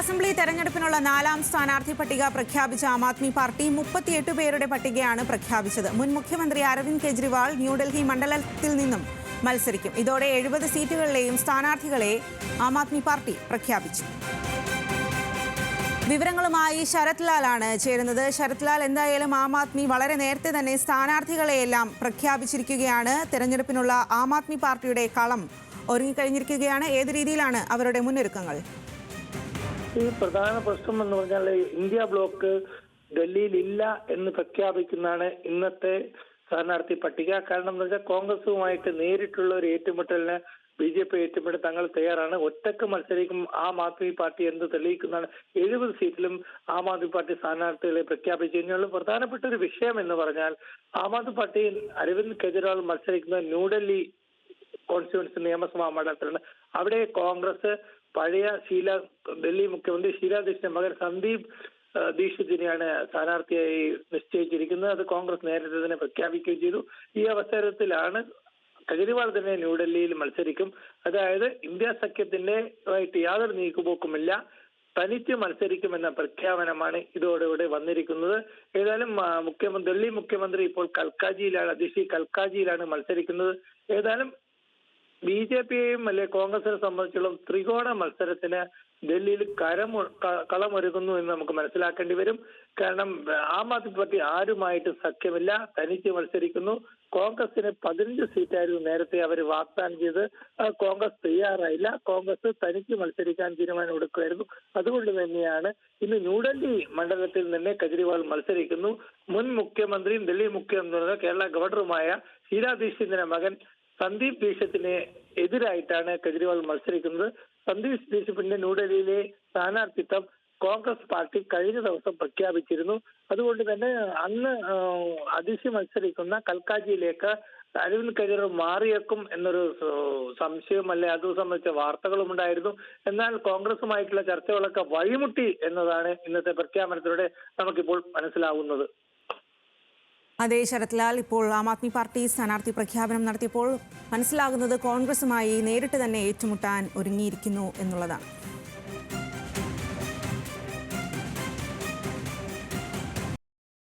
Assembly തെരഞ്ഞെടുപ്പിനുള്ള നാലാം സ്ഥാനാർത്ഥി പട്ടിക പ്രഖ്യാപിച്ച ആം ആദ്മി പാർട്ടി മുപ്പത്തിയെട്ട് പേരുടെ പട്ടികയാണ് പ്രഖ്യാപിച്ചത്. മുൻ മുഖ്യമന്ത്രി അരവിന്ദ് കെജ്രിവാൾ ന്യൂഡൽഹി മണ്ഡലത്തിൽ നിന്നും മത്സരിക്കും. ഇതോടെ എഴുപത് സീറ്റുകളിലെയും സ്ഥാനാർത്ഥികളെ ആം ആദ്മി പാർട്ടി പ്രഖ്യാപിച്ചു. വിവരങ്ങളുമായി ശരത് ലാലാണ് ചേരുന്നത്. ശരത് ലാൽ എന്തായാലും ആം ആദ്മി വളരെ നേരത്തെ തന്നെ സ്ഥാനാർത്ഥികളെയെല്ലാം പ്രഖ്യാപിച്ചിരിക്കുകയാണ്. തെരഞ്ഞെടുപ്പിനുള്ള ആം ആദ്മി പാർട്ടിയുടെ കളം ഒരുങ്ങിക്കഴിഞ്ഞിരിക്കുകയാണ്. ഏത് രീതിയിലാണ് അവരുടെ മുന്നൊരുക്കങ്ങൾ? ഈ പ്രധാന പ്രശ്നം എന്ന് പറഞ്ഞാൽ ഇന്ത്യ ബ്ലോക്ക് ഡൽഹിയിൽ ഇല്ല എന്ന് പ്രഖ്യാപിക്കുന്നതാണ് ഇന്നത്തെ സ്ഥാനാർത്ഥി പട്ടിക. കാരണം എന്ന് വെച്ചാൽ കോൺഗ്രസുമായിട്ട് നേരിട്ടുള്ള ഒരു ഏറ്റുമുട്ടലിന് ബി ജെ പി ഏറ്റുമുട്ടൽ തങ്ങൾ തയ്യാറാണ്. ഒറ്റയ്ക്ക് മത്സരിക്കും ആം ആദ്മി പാർട്ടി എന്ന് തെളിയിക്കുന്നതാണ്? എഴുപത് സീറ്റിലും ആം ആദ്മി പാർട്ടി സ്ഥാനാർത്ഥികളെ പ്രഖ്യാപിച്ചു. കഴിഞ്ഞാൽ പ്രധാനപ്പെട്ട ഒരു വിഷയം എന്ന് പറഞ്ഞാൽ ആം ആദ്മി പാർട്ടി അരവിന്ദ് കെജ്രിവാൾ മത്സരിക്കുന്ന ന്യൂഡൽഹി കോൺസ്റ്റിറ്റ്യുവൻസി നിയമസഭാ മണ്ഡലത്തിലുണ്ട്. അവിടെ കോൺഗ്രസ് പഴയ ശീല ഡൽഹി മുഖ്യമന്ത്രി ഷീല ദീക്ഷിന്റെ മകൻ സന്ദീപ് ദീക്ഷിതിനെയാണ് സ്ഥാനാർത്ഥിയായി നിശ്ചയിച്ചിരിക്കുന്നത്. അത് കോൺഗ്രസ് നേരത്തെ തന്നെ പ്രഖ്യാപിക്കുകയും ചെയ്തു. ഈ അവസരത്തിലാണ് കെജ്രിവാൾ തന്നെ ന്യൂഡൽഹിയിൽ മത്സരിക്കും. അതായത് ഇന്ത്യ സഖ്യത്തിന്റെ ആയിട്ട് യാതൊരു നീക്കുപോക്കുമില്ല. തനിച്ച് മത്സരിക്കുമെന്ന പ്രഖ്യാപനമാണ് ഇതോടുകൂടെ വന്നിരിക്കുന്നത്. ഏതായാലും മുഖ്യമന്ത്രി ഡൽഹി മുഖ്യമന്ത്രി ഇപ്പോൾ കൽക്കാജിയിലാണ് അതിഷി കൽക്കാജിയിലാണ് മത്സരിക്കുന്നത്. ഏതായാലും ബി ജെ പിയെയും അല്ലെ കോൺഗ്രസിനെ സംബന്ധിച്ചുള്ള ത്രികോണ മത്സരത്തിന് ഡൽഹിയിൽ കരം കളമൊരുങ്ങുന്നു എന്ന് നമുക്ക് മനസ്സിലാക്കേണ്ടി വരും. കാരണം ആം ആദ്മി പാർട്ടി ആരുമായിട്ട് സഖ്യമില്ല. തനിച്ച് മത്സരിക്കുന്നു. കോൺഗ്രസിന് പതിനഞ്ച് സീറ്റായിരുന്നു നേരത്തെ അവർ വാഗ്ദാനം ചെയ്ത് കോൺഗ്രസ് തയ്യാറായില്ല. കോൺഗ്രസ് തനിച്ച് മത്സരിക്കാൻ തീരുമാനം എടുക്കുമായിരുന്നു. അതുകൊണ്ട് തന്നെയാണ് ഇന്ന് ന്യൂഡൽഹി മണ്ഡലത്തിൽ തന്നെ കെജ്രിവാൾ മത്സരിക്കുന്നു. മുൻ മുഖ്യമന്ത്രിയും ഡൽഹി മുഖ്യമന്ത്രിയും കേരള ഗവർണറുമായ ഷീലാ ദീക്ഷിതിന്റെ മകൻ സന്ദീപ് ദേശത്തിന് എതിരായിട്ടാണ് കെജ്രിവാൾ മത്സരിക്കുന്നത്. സന്ദീപ് ദീക്ഷിത്തിന്റെ ന്യൂഡൽഹിയിലെ സ്ഥാനാർത്ഥിത്വം കോൺഗ്രസ് പാർട്ടി കഴിഞ്ഞ ദിവസം പ്രഖ്യാപിച്ചിരുന്നു. അതുകൊണ്ട് തന്നെ അന്ന് അതിശി മത്സരിക്കുന്ന കൽക്കാജിയിലേക്ക് അരവിന്ദ് കെജ്രിവാൾ മാറിയേക്കും എന്നൊരു സംശയം അല്ലെ അത് സംബന്ധിച്ച വാർത്തകളും ഉണ്ടായിരുന്നു. എന്നാൽ കോൺഗ്രസുമായിട്ടുള്ള ചർച്ചകളൊക്കെ വഴിമുട്ടി എന്നതാണ് ഇന്നത്തെ പ്രഖ്യാപനത്തിലൂടെ നമുക്കിപ്പോൾ മനസ്സിലാവുന്നത്. അതേ ശരത്ലാൽ ഇപ്പോൾ ആം ആദ്മി പാർട്ടി സ്ഥാനാർത്ഥി പ്രഖ്യാപനം നടത്തിയപ്പോൾ മനസ്സിലാകുന്നത് കോൺഗ്രസുമായി നേരിട്ട് തന്നെ ഏറ്റുമുട്ടാൻ ഒരുങ്ങിയിരിക്കുന്നു എന്നുള്ളതാണ്.